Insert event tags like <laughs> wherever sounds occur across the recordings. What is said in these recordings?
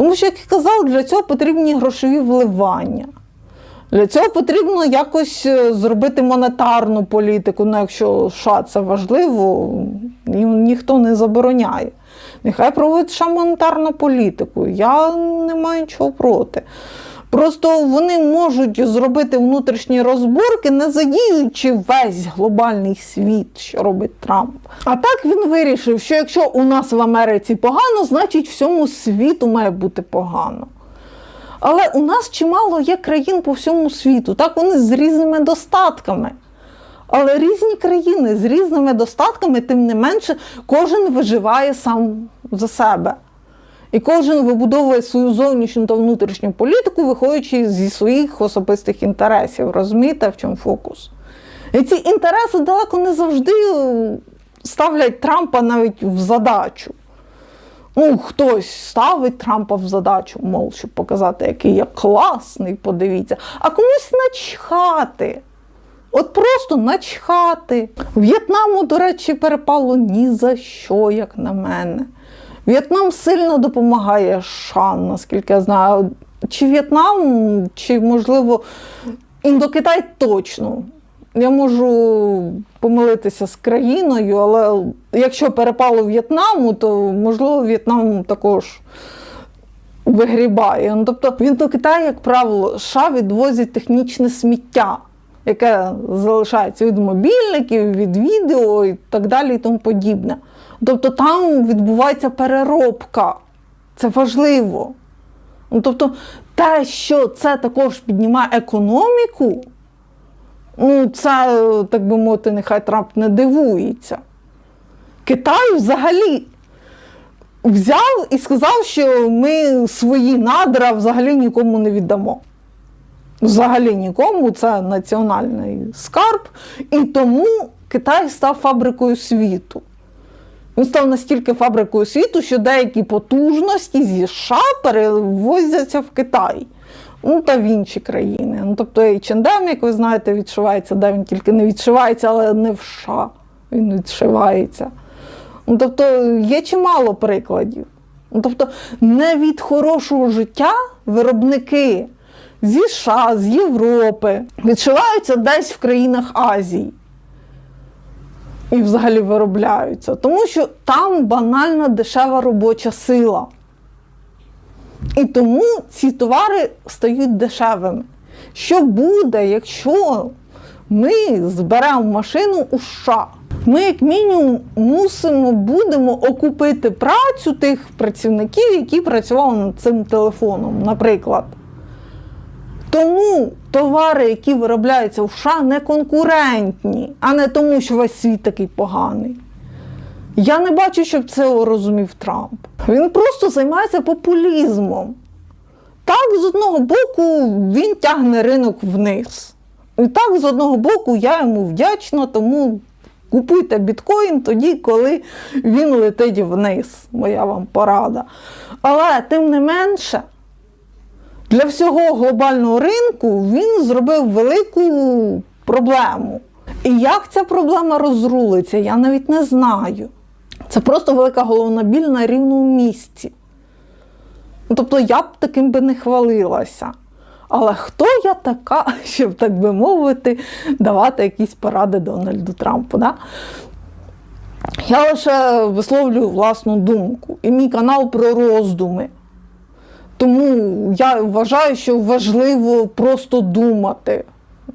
Тому що, як я казав, для цього потрібні грошові вливання. Для цього потрібно якось е, зробити монетарну політику. Ну, якщо США це важливо, ні- ніхто не забороняє. Нехай проводить США монетарну політику. Я не маю нічого проти. Просто вони можуть зробити внутрішні розборки, не задіючи весь глобальний світ, що робить Трамп. А так він вирішив, що якщо у нас в Америці погано, значить всьому світу має бути погано. Але у нас чимало є країн по всьому світу, так вони з різними достатками. Але різні країни з різними достатками, тим не менше, кожен виживає сам за себе. І кожен вибудовує свою зовнішню та внутрішню політику, виходячи зі своїх особистих інтересів. Розумієте, в чому фокус? І ці інтереси далеко не завжди е, ставлять Трампа навіть в задачу. Ну, хтось ставить Трампа в задачу, мов, щоб показати, який я класний, подивіться, а комусь начхати. От просто начхати. В'єтнаму, до речі, перепало ні за що, як на мене. В'єтнам сильно допомагає США, наскільки я знаю. Чи В'єтнам, чи, можливо, Індокитай точно. Я можу помилитися з країною, але якщо перепало В'єтнаму, то можливо В'єтнам також вигрібає. Ну, тобто в Індокитай, як правило, США відвозять технічне сміття, яке залишається від мобільників, від відео і так далі, і тому подібне. Тобто там відбувається переробка. Це важливо. Ну, тобто, те, що це також піднімає економіку, ну, це, так би мовити, нехай Трамп не дивується. Китай взагалі взяв і сказав, що ми свої надра взагалі нікому не віддамо. Взагалі нікому, це національний скарб, і тому Китай став фабрикою світу. Він став настільки фабрикою світу, що деякі потужності зі США перевозяться в Китай. Ну та в інші країни. Ну, тобто H&M, як ви знаєте, відшивається, де він тільки не відшивається, але не в США. Він відшивається. Ну, тобто є чимало прикладів. Ну, тобто, не від хорошого життя виробники зі США, з Європи відшиваються десь в країнах Азії і взагалі виробляються. Тому що там банально дешева робоча сила. І тому ці товари стають дешевими. Що буде, якщо ми зберемо машину у США? Ми, як мінімум, мусимо будемо окупити працю тих працівників, які працювали над цим телефоном, наприклад. Тому товари, які виробляються в США, не конкурентні, а не тому, що весь світ такий поганий. Я не бачу, щоб це розумів Трамп. Він просто займається популізмом. Так, з одного боку, він тягне ринок вниз. І так, з одного боку, я йому вдячна, тому купуйте біткоін тоді, коли він летить вниз. Моя вам порада. Але тим не менше, для всього глобального ринку він зробив велику проблему. І як ця проблема розрулиться, я навіть не знаю. Це просто велика головна біль на рівному місці. Ну, Тобто я б таким би не хвалилася. Але хто я така, <laughs> щоб, так би мовити, давати якісь поради Дональду Трампу? Да? Я лише висловлюю власну думку. І мій канал про роздуми. Тому я вважаю, що важливо просто думати.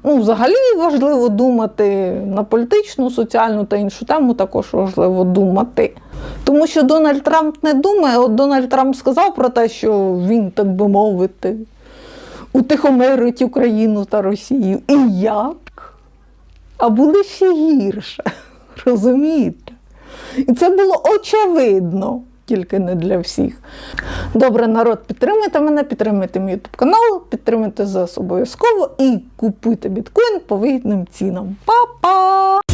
Ну, взагалі важливо думати на політичну, соціальну та іншу тему також важливо думати. Тому що Дональд Трамп не думає. От Дональд Трамп сказав про те, що він, так би мовити, утихомирить Україну та Росію. І як? А буде ще гірше. <laughs> Розумієте? І це було очевидно, тільки не для всіх. Добре, народ, підтримуйте мене, підтримуйте мій YouTube канал, підтримуйте ЗАС обов'язково і купуйте біткоін по вигідним цінам. Па-па!